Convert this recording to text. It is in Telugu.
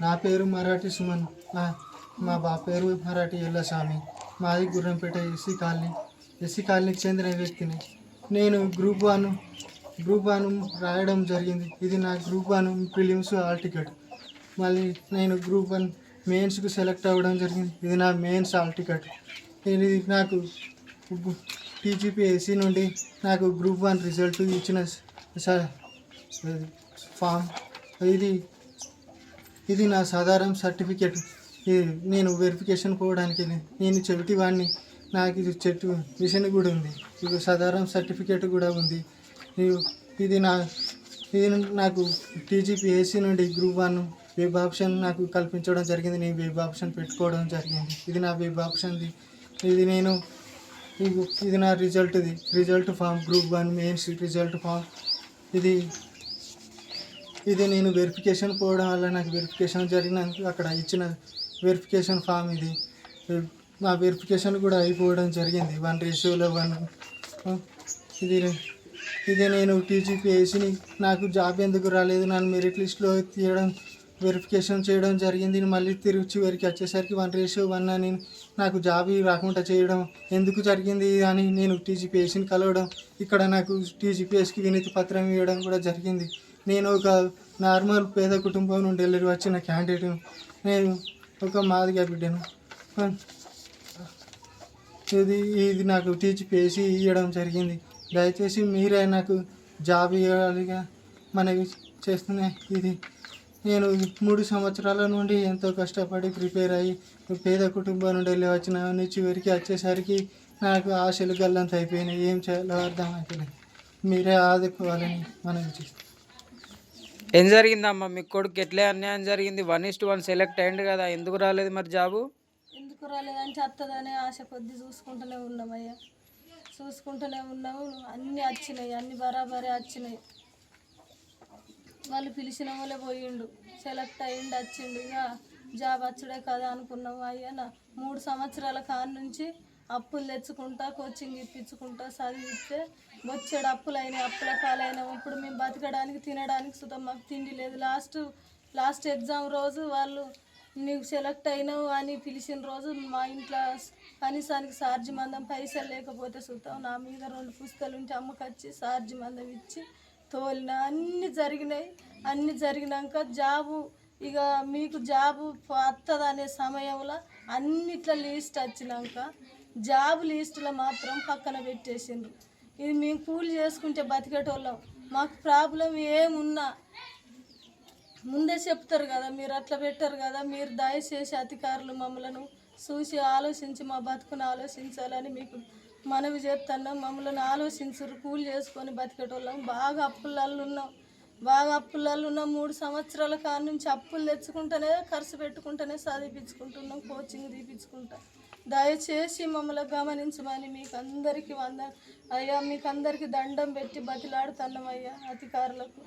నా పేరు మరాఠీ సుమన్. మా మా బా పేరు మరాఠీ ఎల్లస్వామి. మాది గుర్రంపేట ఎస్సీ కాలనీ. ఎస్సీ కాలనీకి చెందిన వ్యక్తిని. నేను గ్రూప్ వన్ గ్రూప్ వన్ రాయడం జరిగింది. ఇది నా group one prelims hall ticket. మళ్ళీ నేను గ్రూప్ వన్ మెయిన్స్కు సెలెక్ట్ అవ్వడం జరిగింది. ఇది నా మెయిన్స్ హాల్ టికెట్. ఇది నాకు టీజీపీఎస్సీ నుండి నాకు గ్రూప్ వన్ రిజల్ట్ ఇచ్చిన ఫామ్. ఇది ఇది నా సాధారణ సర్టిఫికేట్. ఇది నేను వెరిఫికేషన్ పోవడానికి నేను చెవిటి వాడిని నాకు ఇది చెట్టు మిషన్ కూడా ఉంది. ఇది సాధారణ సర్టిఫికేట్ కూడా ఉంది. ఇది- నా ఇది నాకు టీజీపీఎస్సీ నుండి గ్రూప్ వన్ వెబ్ ఆప్షన్ నాకు కల్పించడం జరిగింది. నేను వెబ్ ఆప్షన్ పెట్టుకోవడం జరిగింది. ఇది నా వెబ్ ఆప్షన్ది. ఇది నేను ఇది- ఇది నా రిజల్ట్ది. Result form group one mains result form. ఇది ఇది నేను వెరిఫికేషన్ పోవడం వల్ల నాకు వెరిఫికేషన్ జరిగినందుకు అక్కడ ఇచ్చిన వెరిఫికేషన్ ఫామ్ ఇది. నా వెరిఫికేషన్ కూడా అయిపోవడం జరిగింది. వన్ రేషియోలో వన్ ఇది ఇది నేను టీజీపీఎస్సీని నాకు జాబ్ ఎందుకు రాలేదు నన్ను మెరిట్ లిస్ట్లో తీయడం వెరిఫికేషన్ చేయడం జరిగింది. మళ్ళీ తిరిగి చివరికి వచ్చేసరికి వన్ రేషియో వన్ అని నాకు జాబ్ రాకుండా చేయడం ఎందుకు జరిగింది అని నేను టీజీపీఎస్సీని కలవడం ఇక్కడ నాకు టీజీపీఎస్కి వినతి పత్రం ఇవ్వడం కూడా జరిగింది. నేను ఒక నార్మల్ పేద కుటుంబం నుండి వెళ్ళి వచ్చిన క్యాండిడేట్ నేను ఒక మాదిగా బిడ్డను. ఇది ఇది నాకు టీజీపీఎస్సీ ఇవ్వడం జరిగింది. దయచేసి మీరే నాకు జాబ్ ఇవ్వాలిగా మనకి చేస్తున్నాయి ఇది. నేను మూడు సంవత్సరాల నుండి ఎంతో కష్టపడి ప్రిపేర్ అయ్యి పేద కుటుంబం నుండి వెళ్ళి వచ్చిన నుంచి చివరికి వచ్చేసరికి నాకు ఆశలు గల్లంత అయిపోయినాయి ఏం చేయాలో అర్థం అవుతలేదు మీరే ఆదుకోవాలని మనం చేస్తాం ఏం జరిగిందమ్మా? మీ కొడుకు ఎట్లే అన్యాయం జరిగింది? వన్ ఇస్ట్ వన్ సెలెక్ట్ అయ్యిండు కదా ఎందుకు రాలేదు మరి జాబు? ఎందుకు రాలేదంటే వస్తుందనే ఆశ కొద్ది చూసుకుంటూనే ఉన్నామయ్యా చూసుకుంటూనే ఉన్నాము అన్నీ వచ్చినాయి అన్ని బరాబరే వచ్చినాయి వాళ్ళు పిలిచిన వాళ్ళే పోయిండు సెలెక్ట్ అయ్యిండు వచ్చిండు ఇక జాబ్ వచ్చుడే కదా అనుకున్నాము అయ్యా. మూడు సంవత్సరాల కాడ నుంచి అప్పులు తెచ్చుకుంటా కోచింగ్ ఇప్పించుకుంటా చదివిస్తే వచ్చాడు అప్పులు అయినాయి అప్పుల పాలైనాము ఇప్పుడు మేము బతకడానికి తినడానికి సుతం మాకు తిండి లేదు. లాస్ట్ లాస్ట్ ఎగ్జామ్ రోజు వాళ్ళు నీకు సెలెక్ట్ అయినావు అని పిలిచిన రోజు మా ఇంట్లో కనీసానికి సార్జి మందం పైసలు లేకపోతే సుతం నా మీద రెండు పుస్తకాలు ఉంటే అమ్మకొచ్చి సార్జి మందం ఇచ్చి తోలిన. అన్నీ జరిగినాయి. అన్నీ జరిగినాక జాబు ఇక మీకు జాబ్ వస్తుంది అనే సమయంలో అన్నిట్ల లీస్ట్ వచ్చినాక జాబ్ లిస్టులో మాత్రం పక్కన పెట్టేసిండ్రు. ఇది మేము కూలి చేసుకుంటే బతికేటోళ్ళం. మాకు ప్రాబ్లం ఏమున్నా ముందే చెప్తారు కదా మీరు అట్లా పెట్టారు కదా మీరు దయచేసి అధికారులు మమ్మలను చూసి ఆలోచించి మా బతుకును ఆలోచించాలని మీకు మనవి చేస్తున్నాం. మమ్మల్ని ఆలోచించరు కూలి చేసుకొని బతికేటోళ్ళం. బాగా అప్పులలో ఉన్నాం. బాగా అప్పులలో ఉన్న మూడు సంవత్సరాల కాడి నుంచి అప్పులు తెచ్చుకుంటేనే ఖర్చు పెట్టుకుంటేనే చదివించుకుంటున్నాం కోచింగ్ తీపించుకుంటాం. దయచేసి మమ్మల్ని గమనించమని మీకు అందరికీ వంద అయ్యా మీకు అందరికీ దండం పెట్టి బతిలాడుతున్నాం అయ్యా అధికారులకు.